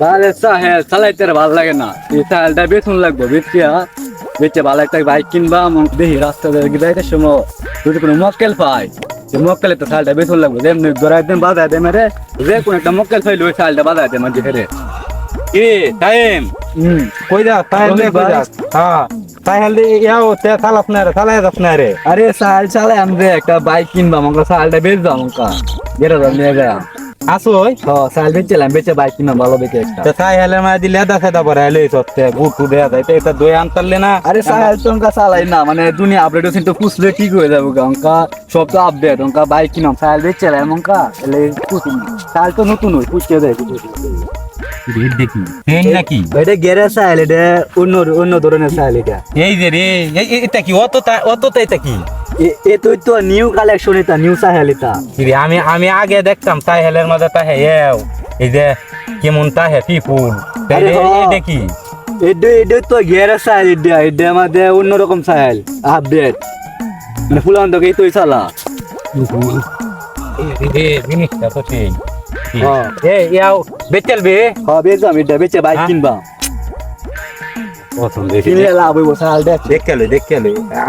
তাহলে সাহেল চালাইতে আর ভালো লাগে না এই সাহেলটা বেতন লাগবে বেচিয়া বেচে ভালো একটা বাইক কিনবা এবং দেখি রাস্তা দিয়ে যাইতে সময় যদি কোনো মক্কেল পাই যে মক্কেলে তো সালটা বেতন লাগবে যেমনি গড়াই দিন বাজায় দে মেরে যে কোনো একটা মক্কেল পাইলে ওই সালটা বাজায় দে মাঝে হেরে কি টাইম হুম কই যা তাহলে বন্ধু কই ভাই। যা হ্যাঁ তাহলে ইয়াও তে চাল আপনারে চালাই আপনারে আরে সাল চালাই আমি একটা বাইক কিনবা আমাকে সালটা বেচ দাও আমাকে গেরে দাও নিয়ে যায় আসোই সাল বেচে বাইক কিনা ভালো বেচে একটা। তো তাই হেলে মা দিলে দা সেদা পরে হেলে সত্যি গুটু দেয়া যায়। এটা দই আনতারলে না? আরে সাহেল তো চালাই না মানে দুনিয়া আপডেট হচ্ছে তো পুষলে ঠিক হয়ে যাবে। অঙ্কা? সব তো আপডেট অঙ্কা বাইক কিনাম সাহেল বেচে এলাম অঙ্কা। এলে পুষিনি সাহেল তো নতুন হই পুষিয়ে দেয় দেখি। নাকি? এটা গেরে সাহেল এটা অন্য অন্য ধরনের সাহেল এটা। এই যে রে এটা কি? অত অত এটা কি? এ- এ তো নিউ কালেকশন এটা নিউ সাহেল এটা। আমি আমি আগে দেখতাম তাই হেলের মধ্যে তাহে এও এই যে কেমন তাহে পিপুল। এটা কি? এটা এটা তো গেরে সাহেল এটা এটা আমাদের অন্যরকম সাহেল আপডেট মানে ফুলান তো এই তুই চালা এই জিনিসটা তো সেই। হ্যাঁ। এ ইয়াও বেচেল বে হ্যাঁ বেচাম এটা বেচে বাইক? কিনবা। কিনলে লাভ হইব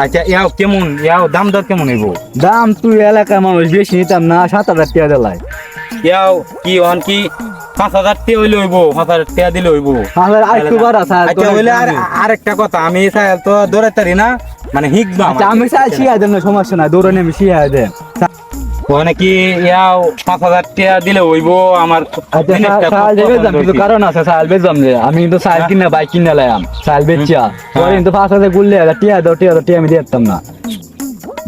আচ্ছা ইয়াও কেমন ইয়াও দাম দর কেমন হইব? দাম তুই এলাকার মানুষ বেশি নিতাম না সাত হাজার টাকা দিলাই ইয়াও কি অন কি পাঁচ হাজার টাকা হইলে হইব পাঁচ হাজার টাকা দিলে হইব। আচ্ছা হইলে আর আরেকটা কথা আমি তো দৌড়াইতারি না মানে হিকবা আচ্ছা আমি শিয়া দেন সমস্যা নাই দৌড়ে আমি শিয়া দেন। ওখানে কি ইয়াও পাঁচ হাজার টাকা দিলে হইব? আমার আচ্ছা। কারণ আছে সাহেল বেচলাম যে আমি কিন্তু সাহেল কিনে বাইক কিনে লাইম সাহেল বেচিয়া। হ্যাঁ। পরে কিন্তু পাঁচ হাজার গুললে টিয়া দাও টিয়া দাও টিয়া আমি দিতাম না।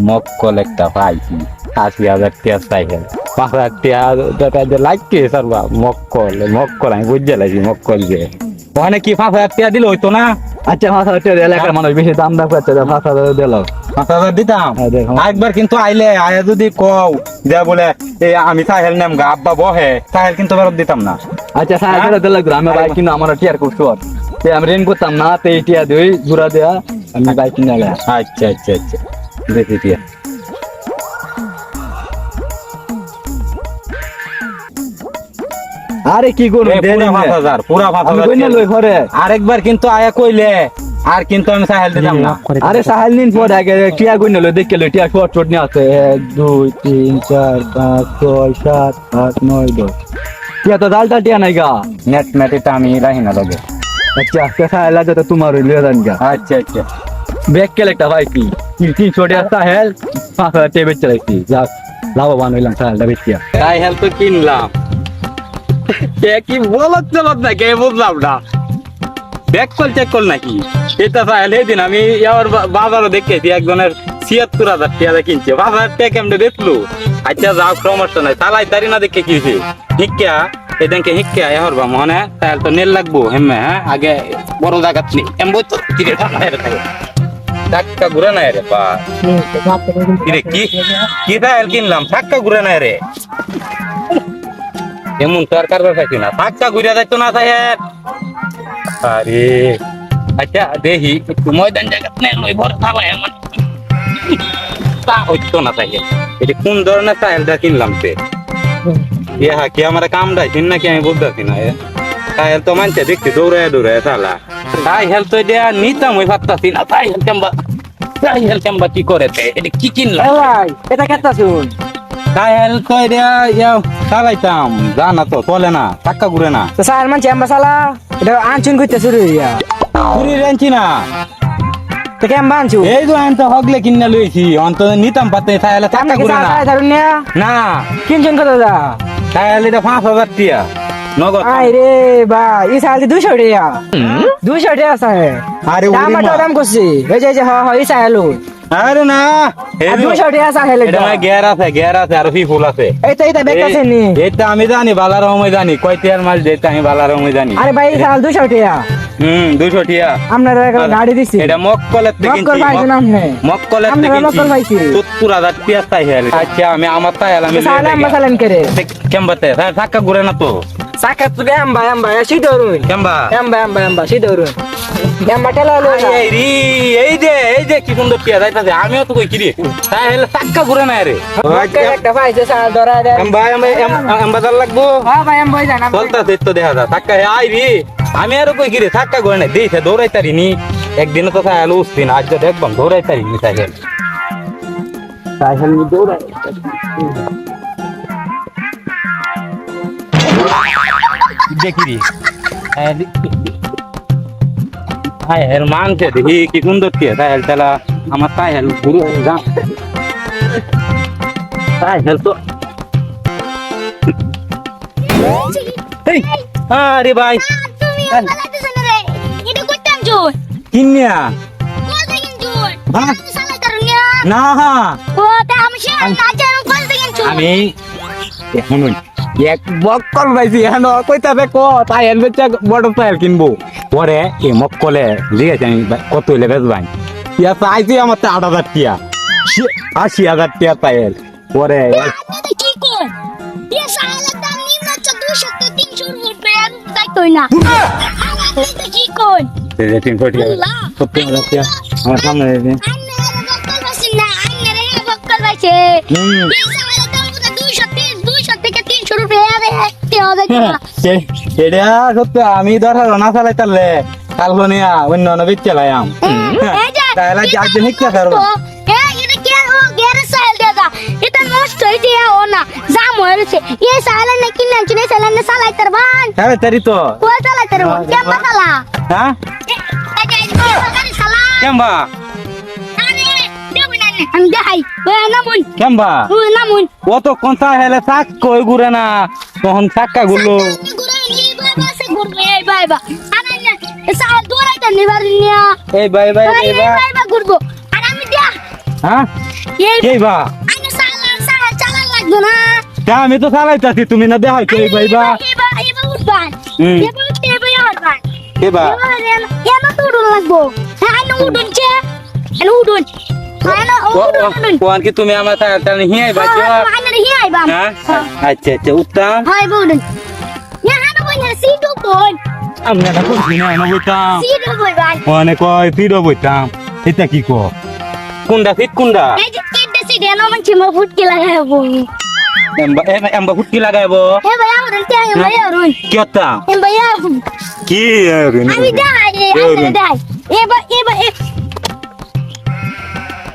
মক্কল একটা পাইছি আশি হাজার টাকা সাইকেল পাঁচ হাজার টাকা যে লাগছে সারবা মক্কল মক্কল আমি বুঝতে লাগছি মক্কল যে। ওখানে কি পাঁচ হাজার টাকা দিলে হইতো না? আচ্ছা পাঁচ হাজার টাকা এলাকার মানুষ বেশি দাম দাম করছে পাঁচ হাজার দিল। পাঁচ হাজার দিতাম? হ্যাঁ, একবার কিন্তু আইলে আয়া যদি কও যে বলে এই আমি সাহেল নাম গা আব্বা বহে সাহেল কিন্তু ফেরত দিতাম না। আচ্ছা সাহেল ফেরত দিলে আমি বাইক কিন্তু আমার টিয়ার খুব শোর। তে আমি রেন করতাম না তে টিয়া দিই ঘুরা দেয়া আমি বাইক কিনে আচ্ছা আচ্ছা আচ্ছা। দেখি দিয়া আরে কি করব? পুরা পাঁচ হাজার পুরা পাঁচ আমি হাজার কই না লই ঘরে। আরেকবার কিন্তু আয়া কইলে আর কিন্তু আমি সাহেল দিতাম না। আরে সাহেল নিন পরে আগে টিয়া লই দেখে লই টিয়া শর্ট শর্ট নিয়ে আছে এক দুই তিন চার পাঁচ ছয় সাত আট নয় দশ। টিয়া তো ডালটা টিয়া নাই গা। নেট মেটিটা আমি রাহি না লগে। আচ্ছা কে সাহেল আছে তো তোমার ওই লিয়ে গা। আচ্ছা আচ্ছা। ব্যাগ কেলে একটা ভাই কি? তিন ছোটে সাহেল পাঁচ হাজার টিয়া বেচে রাখছি। যাক লাভবান হইলাম সাহেলটা বেচিয়া। তাই হেল তো কিনলাম। কে বলত চলত না, কে বুঝলাম না। ব্যাক কল চেক কল নাকি? এটা সাহেল এই দিন আমি ইয়ার বাজারও দেখেছি, একজনের ছিয়াত্তর হাজার টাকা কিনছে। হাজার টাকা কেমনে দেখল। আচ্ছা যাও, সমস্যা নাই। তালাই তারি না দেখে কিনছে হিক্কা, এদিনকে হিক্কা এহর বা মনে তাহলে তো নেল লাগবো, হেমে হ্যাঁ? আগে বড় জায়গাত নি। তো ঠান্ডা রে থাকে ধাক্কা ঘুরে নাই রে কিরে কি? কি কিনলাম? ধাক্কা ঘুরে নাই রে। এমন তো আর কারবার খাইছি না। ধাক্কা ঘুরে যাইতো না সাহেব। আরে আচ্ছা একটু ময়দান জায়গা লই বড় থাবা এমন। তা হইতো না সাহেব। এটা কোন ধরনের সাহেলটা কিনলাম সে ইহা কি আমার কামটা চিন নাকি? আমি বুঝতেছি না সাহেল তো মানছে, দেখছি, দৌড়ায় দৌড়ায় সালা তাই হেল তো এটা নিতাম, ওই ভাবতাছি না। তাই হেল কেমবা তাই হেল কেমবা কি করে তে? এটা কি কিনলাম? এটা কেতা শুন তো এটা ইয়াও চালাইতাম। জানা তো চলে না টাক্কা ঘুরে না। তো সার মান চেম্বা সালা এটা আনছুন কইতে শুরু হইয়া। ঘুরি রেঞ্চি না। তো কেম বানছু এই তো আমি তো হগলে কিনে লইছি অন্ত নিতাম পাতে তাহলে টাক্কা আমরা কি ঘুরে না। না। কিনছুন কত দা তাহলে এটা পাঁচ হাজার টিয়া নগদ। আই রে ভাই এই সাল দি 200 টাকা 200 টাকা সাহে আরে দাম দাম করছি। এই যে হ হ এই আরে না। এই আর যে- 200 এটা গের আছে গের আছে আর ফুল আছে। এই তো এইটা বেকাছে নি এই- আমি জানি বালার সময় জানি। কয় টিয়ার মাল যেটা আমি বালার সময় জানি। আরে ভাই সাল 200 টাকা হুম দুশো টিয়া। আপনারা গাড়ি দিছি। এটা মক্কলের থেকে মক্কলের থেকে। সত্তর হাজার টিয়া চাই আচ্ছা আমি আমার তাই আমি কেমবাতে ধাক্কা ঘুরে না তো। তুই এম্বা এম্বা এসি ধরুন কেমবা এম্বা এম্বা এম্বা সি ধরুন এম্বা টেলা হলো এই রে এই যে এই যে কি সুন্দর টিয়া যাইতাছে আমিও তো কই কিরে। তাই হলে চাক্কা ঘুরে না রে। একটা পাইছে ধরা এম্বা এম্বা জাল লাগবো? হ্যাঁ ভাই এম্বা জানা চলতাছে তো দেখা যা আই রে। আমি আর কই কিরে চাক্কা ঘুরে না দৌড়াই তারিনি। একদিন তো তাই আলো উঠছি না আজ তো দেখবাম দৌড়াই তারিনি তাই হেল। তাই হেল দৌড়াই। দেখি তাই হেল মানছে দেখি কি সুন্দর টিয়া তাই হেল তালা আমার তাই হেল গুরু যা তাই হেল তো আরে ভাই। কিন্যা হ্যাঁ? না আমি এক বক্কল পাইছি এখন কইতাবে ক তাই এর বেচা বড় টায়ার কিনবো। পরে এ মক্কলে লিখেছে আমি কত হইলে বেচবাই। ইয়া চাইছি আমার তো আট হাজার টিয়া। আশি হাজার টিয়া টায়ার পরে আপনি কি সত্য আমি ধর না চালাই তাহলে কালকে নিয়ে অন্য অন্য বেচ যে তাহলে কি করব এ এটা কে ও গেরে সাইল দেদা এটা নষ্ট হইছে ও না জাম হয়েছে এ সাইল না কিনা চুনে সাইল না সালাই তার বান হ্যাঁ তারি তো ও সালাই তার বান কে মাসালা হ্যাঁ এই যে এই সালা কেমবা আমি দেখাই। ও নামুন কেমবা? ও নামুন ও তো কোনটা হেলে কই ঘুরে না তখন চাক্কা গুলো নি এই না এই ঘুরবো। আর আমি হ্যাঁ? এই কে বা? আমি সালা সালা চালা লাগতো না। তা আমি তো চালাইতাছি তুমি না দেখাই কই বা? উঠবান। উঠতে উঠবান তো লাগবো। হ্যাঁ চে এনো কোন কি তুমি আমার রে হিয়াই হ্যাঁ আচ্ছা আচ্ছা উত্তম হাই বুডুন ইয়া হানো না না না বইতাম। বই বইতাম। এটা কি কো? কুন্ডা ফিট কুন্ডা? এই যে কেটে সিটে এনো মান চিমা ফুটকি লাগাবো এম্বা এম্বা এ ভাই তে ভাই কি হতা? কি আমি দাই আমি দাই বা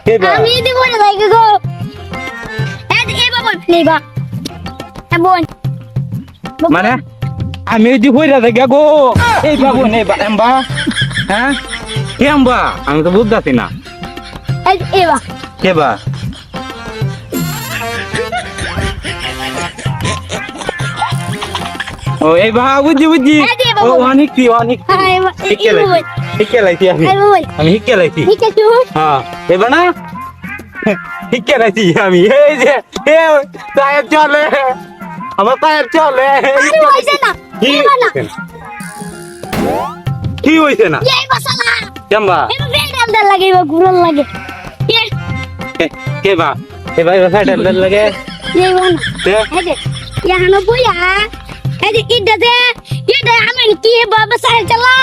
আমি দিব না লাগে গো এ বোন। মানে? আমি যে হইরা দেখে গো এই বাবু নে বা এম্বা হ্যাঁ? কে এম্বা আমি তো বুঝতে না। এবা এবার ও এই বা বুঝছি বুঝছি এই যে বাবু। ও অনেক কি অনেক হাই এবার শিখে লাইছি শিখে লাইছি আমি এই বল আমি শিখে লাইছি ঠিক আছে হ্যাঁ এবার না শিখে লাইছি আমি এই যে এ টায়ার চলে আমার টায়ার চলে আরে হইছে না কি এবার না কি হইছে না এই বাসালা কেমবা এবার বেল ডাল লাগে এবার গুরল লাগে এ কে- কে বা এ ভাই ভাই ডাল লাগে এই বোন তে এই যে ইয়ানো বুয়া এই যে ইডা দে ইডা আমি কি বাবা সাইল চালা?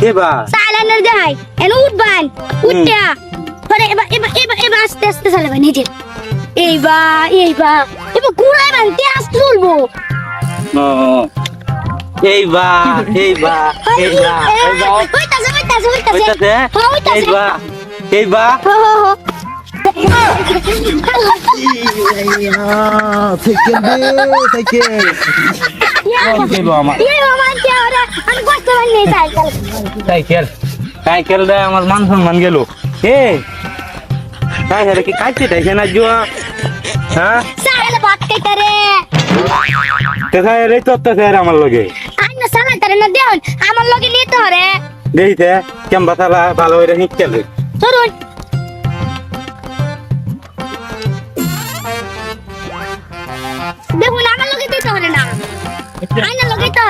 কে বা? সাইলেন্ট যাই এন উঠবান উঠটা পরে এবার এবার এবার এবার আস্তে আস্তে চালাবেন এই যে এইবার এইবার এবার ঘুরাইবেন তে আস্তে চলবো ও এই বা এই বা এই বা এই বা। হইতাছে হ্যাঁ, আমার মান সম্মান গেল এ তাই কি কাটছে না জুয়া হ্যাঁ কোথায় রে। লগে আমার লগে নিতে হরে দেইতে কেমবা ভালো নিচ্ছেল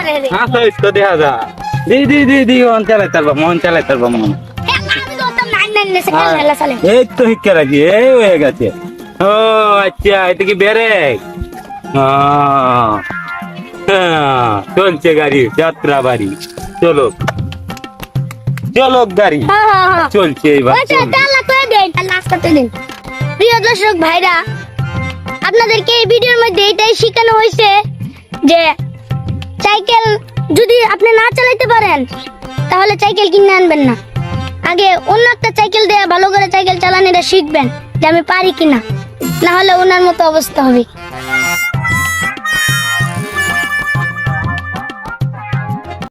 রে হ্যাঁ সই তো দেখা যা। দি দি দি দি মন চালাই তারবা মন চালাই তারবা মন। এ আমি ধরতাম না আইনা নিয়ে সাইকেল চালা চালে। এই তো শিক্ষা রাখি এই হয়ে গেছে। ও আচ্ছা এটা কি বেরে হ্যাঁ, চলছে গাড়ি যাত্রা বাড়ি। চলো। চলো গাড়ি। চলছে প্রিয় দর্শক ভাইরা আপনাদেরকে এই ভিডিওর মধ্যে এটাই শেখানো হয়েছে যে সাইকেল যদি আপনি না চালাতে পারেন, তাহলে সাইকেল কিনে আনবেন না। আগে অন্য একটা সাইকেল দিয়ে ভালো করে সাইকেল চালানোটা শিখবেন যে আমি পারি কিনা। না হলে ওনার মতো অবস্থা হবে।